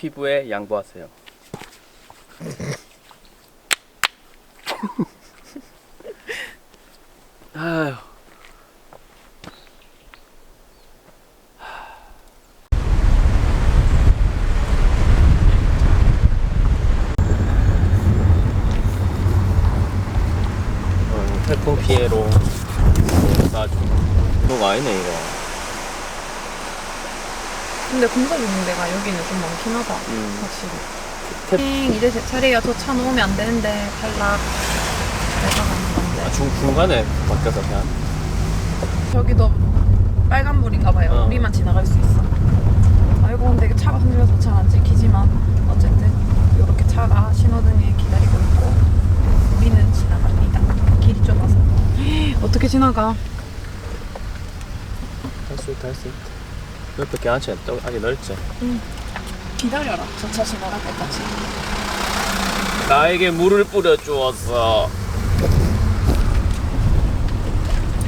피부에 양보하세요. 아휴. 어, 태풍 피해로 아주 이거 아니네 이거. 근데 공사 있는 데가 여기는 좀 많긴 하다. 음. 확실히. 태- 땡, 이제 제 차례야. 저 차 놓으면 안 되는데 탈락. 내가 가는 건데. 아, 중 중간에 바뀌어서 그냥. 저기도 빨간 불인가 봐요. 어. 우리만 지나갈 수 있어. 아이고 근데 이게 차가 흔들려서 잘 안 찍히지만 어쨌든 이렇게 차가 신호등에 기다리고 있고 우리는 지나갑니다. 길이 좁아서. 어떻게 지나가? 할수 있다 할 수 있다. 옆에? 또 아직 넓지? 기다려라. 저 차 지나갈 때까지. 나에게 물을 뿌려 주었어.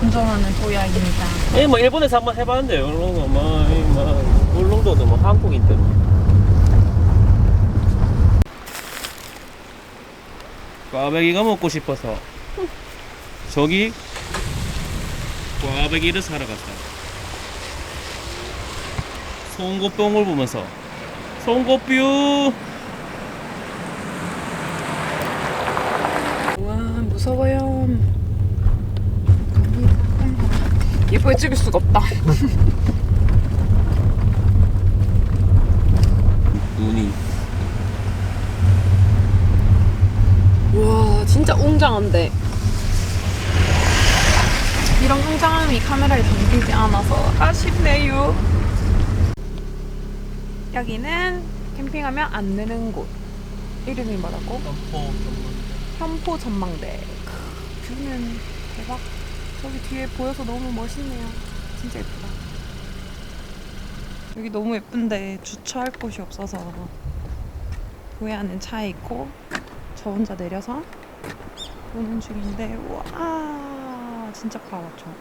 운전하는 도야입니다. 예, 뭐 일본에서 한번 해봤는데 이런 거, 뭐, 이 뭐, 울릉도도 뭐 한국인데. 꽈배기가 먹고 싶어서 저기 꽈배기를 사러 갔다. 송곳병을 보면서 송곳뷰. 와 무서워요. 예쁘게 찍을 수가 없다. 눈이 와 진짜 웅장한데 이런 웅장함이 카메라에 담기지 않아서 아쉽네요 여기는 캠핑하면 안 되는 곳. 이름이 뭐라고? 현포 전망대. 크, 뷰는 대박. 저기 뒤에 보여서 너무 멋있네요. 진짜 예쁘다. 여기 너무 예쁜데 주차할 곳이 없어서 안에 차에 있고 저 혼자 내려서 오는 중인데 와 진짜 파랗죠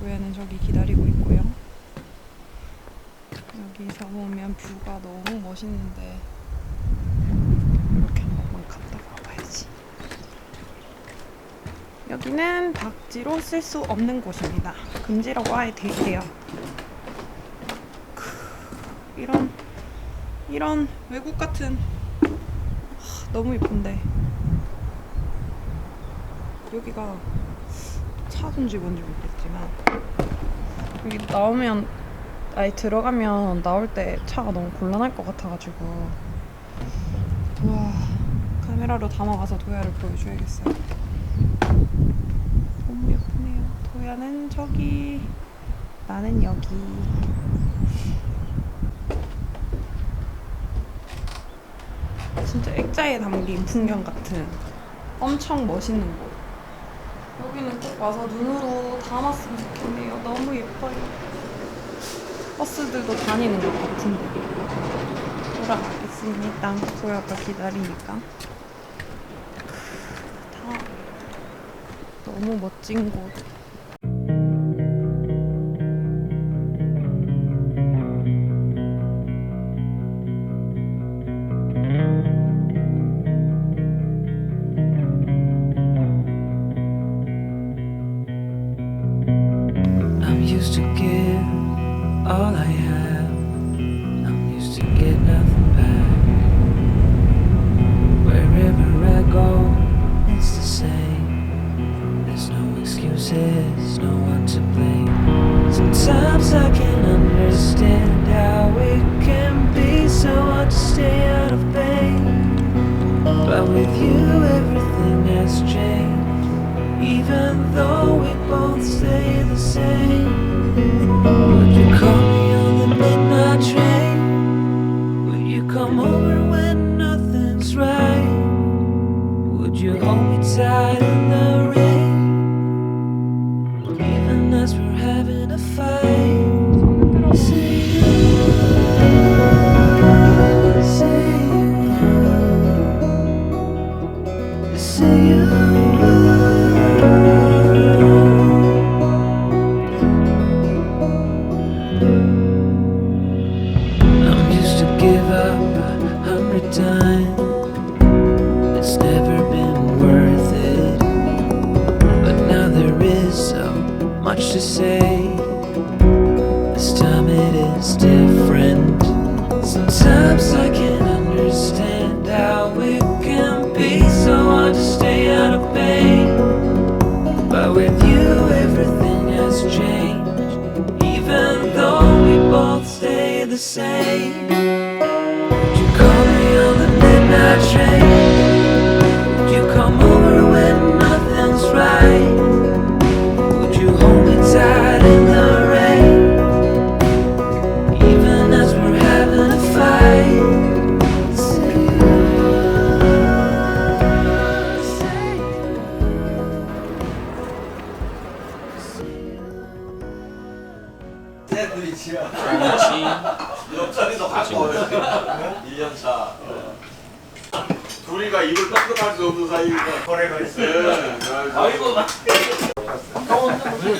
도야는 저기 기다리고 있고요 여기서 보면 뷰가 너무 멋있는데 이렇게 한번 갔다 와봐야지. 여기는 박지로 쓸 수 없는 곳입니다. 금지라고 아예 돼 있대요. 크, 이런 이런 외국 같은 하, 너무 예쁜데. 여기가 차든지 뭔지 모르겠지만 여기 나오면 아니 들어가면 나올 때 차가 너무 곤란할 것 같아가지고 와 카메라로 담아가서 도야를 보여줘야겠어요 너무 예쁘네요 도야는 저기 나는 여기 진짜 액자에 담긴 풍경 같은 엄청 멋있는 곳. 여기는 꼭 와서 눈으로 담았으면 좋겠네요. 버스들도 다니는 것 같은데. 돌아가겠습니다. 도야가 기다리니까. 다 너무 멋진 곳. All I have. time.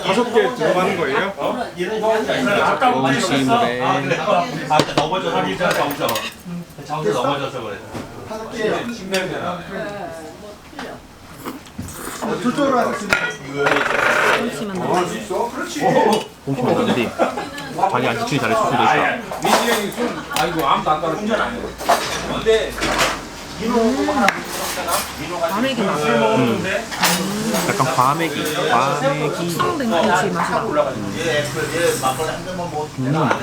다섯 개 들어가는 거예요? 아까 음식물에 아 하기 전에 정서. 정서 넘어져서 그래. 식냄새 나네. 저쪽으로 하겠습니다. 공치면 되는데 자기 안 지키기 잘했을 수도 있다. 민지 형이 술 아이고 아무도 안 따라 충전 안 해. 근데 과메기 맛. 약간 과메기, 과메기. 수정된 김치 맛이다. 잔만 먹어도 안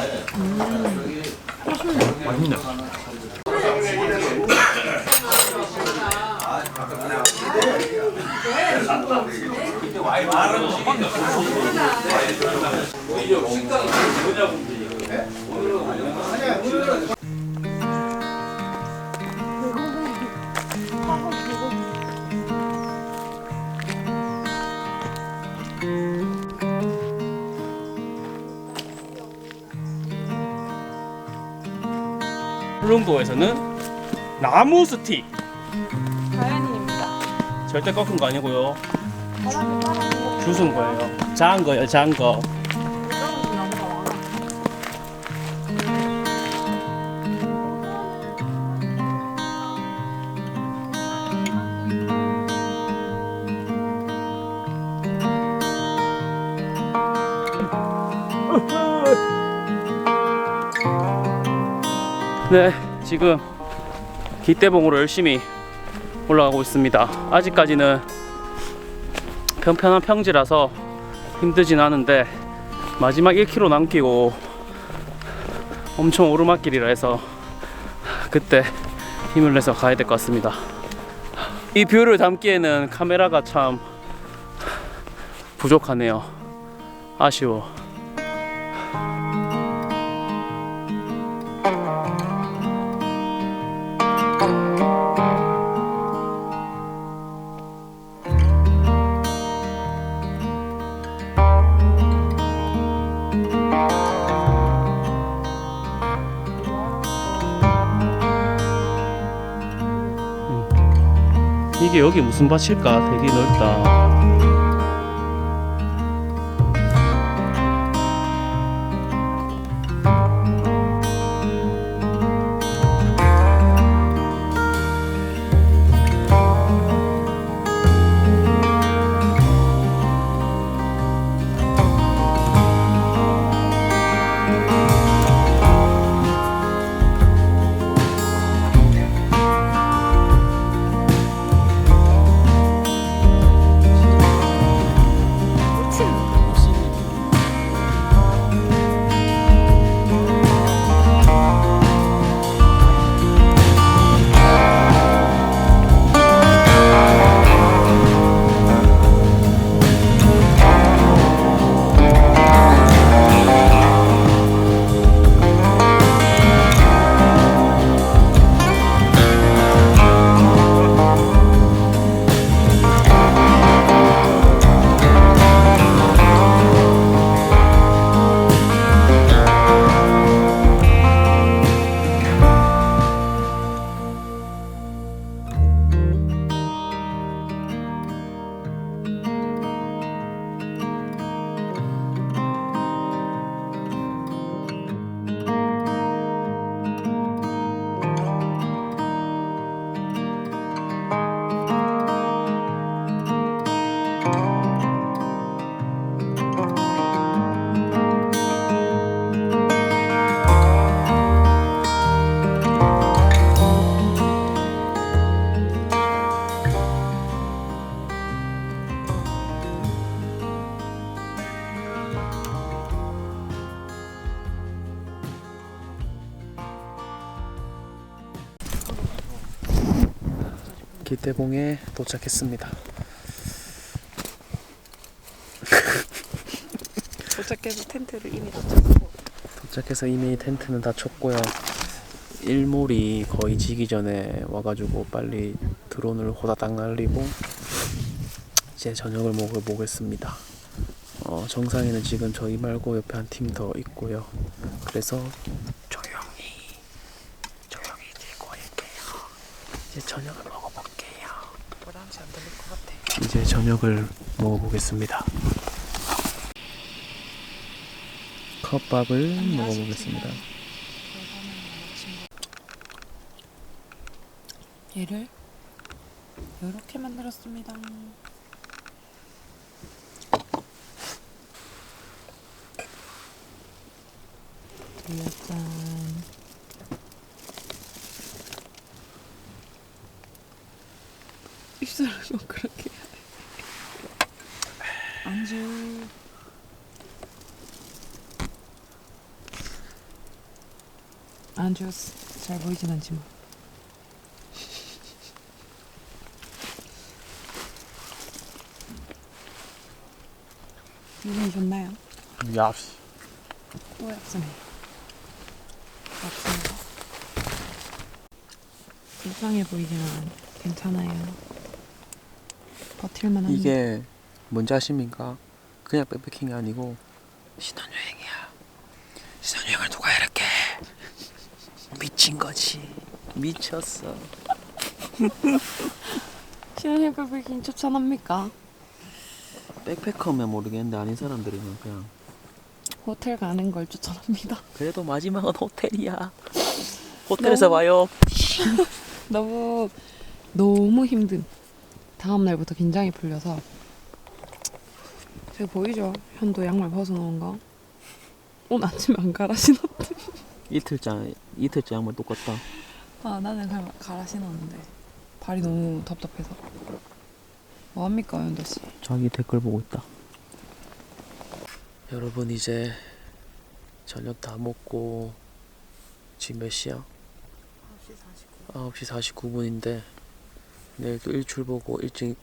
해. 울릉도에서는 나무 스틱 자연인입니다. 절대 꺾은 거 아니고요. 주순 거예요. 자한 거예요, 자한 거. 네, 지금 기대봉으로 열심히 올라가고 있습니다. 아직까지는 평평한 평지라서 힘들진 않은데 마지막 1km 남기고 엄청 오르막길이라 해서 그때 힘을 내서 가야 될 것 같습니다. 이 뷰를 담기에는 카메라가 참 부족하네요. 아쉬워. 여기 무슨 밭일까? 되게 넓다. 기대봉에 도착했습니다. 도착해서 텐트를 이미 쳤고 도착해서 이미 텐트는 다 쳤고요. 일몰이 거의 지기 전에 와가지고 빨리 드론을 호다닥 날리고 이제 저녁을 먹어 보겠습니다. 어, 정상에는 지금 저희 말고 옆에 한 팀 더 있고요. 그래서 조용히 조용히 들고 올게요. 이제 저녁을 먹어볼게요. 뭐라는지 안 들릴 것 같아. 이제 저녁을 먹어보겠습니다. 컵밥을 먹어보겠습니다. 얘를 이렇게 만들었습니다. 짠. 입술을 좀 그렇게 해야 돼. 안주. 안주 잘 보이진 않지만. 기분이 좋나요? 야, 또 약속해. 맞습니다. 불쌍해 보이지만 괜찮아요. 버틸만 합니다. 이게 뭔지 아십니까? 그냥 백패킹이 아니고 신혼여행이야. 신혼여행을 누가 이렇게 해? 미친 거지. 미쳤어. 신혼여행 백패킹 추천합니까? 백패커면 모르겠는데 아닌 사람들이면 그냥 호텔 가는 걸 추천합니다. 그래도 마지막은 호텔이야. 호텔에서 봐요. 너무 너무 힘든. 다음 날부터 긴장이 풀려서 제가 보이죠? 현도 양말 벗어놓은 거. 오늘 아침에 안 갈아 신었대. 이틀째 이틀째 양말 똑같다. 아 나는 갈- 갈아 신었는데 발이 너무 답답해서. 뭐 합니까 현도 씨? 자기 댓글 보고 있다. 여러분 이제 저녁 다 먹고 지금 몇 시야? 9시 49분인데 내일 또 일출 보고 일찍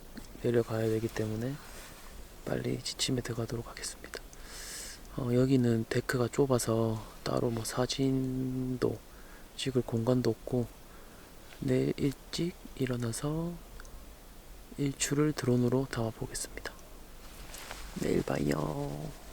내려가야 되기 때문에 빨리 지침에 들어가도록 하겠습니다. 어, 여기는 데크가 좁아서 따로 뭐 사진도 찍을 공간도 없고 내일 일찍 일어나서 일출을 드론으로 담아 보겠습니다. 내일 봐요.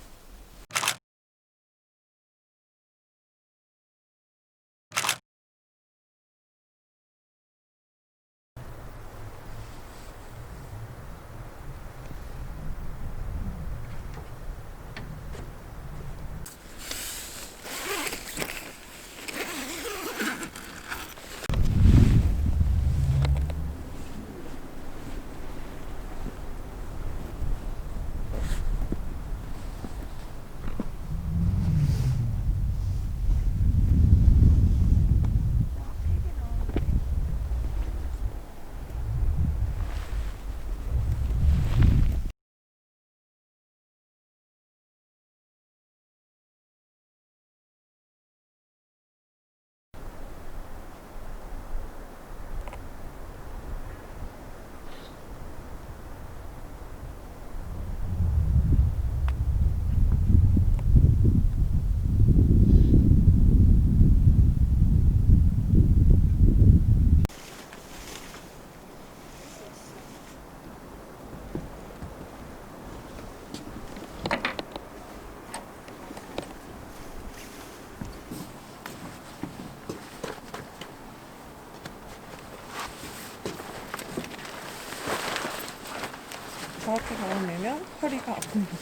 저렇게 걸어내면 허리가 아픕니다.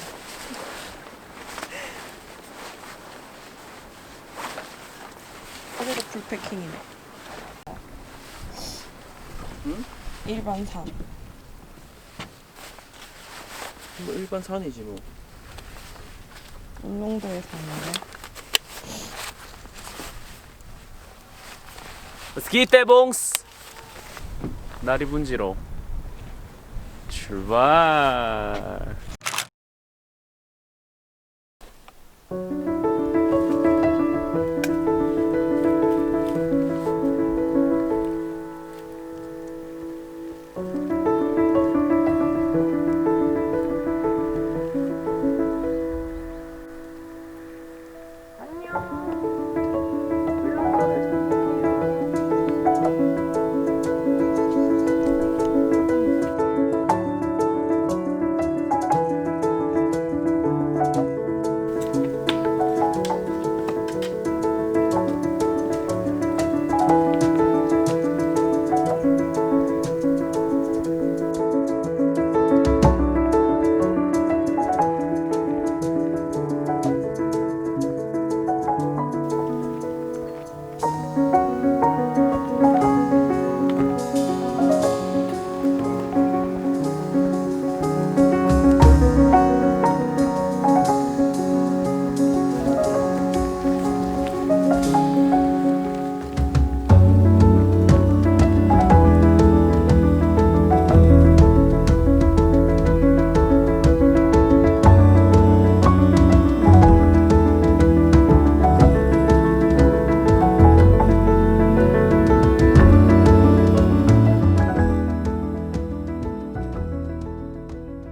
그래도 풀패킹이네. 일반 산. 뭐 일반 산이지 뭐. 울릉도에 사는데. 스키떼봉스 날이 분지로 출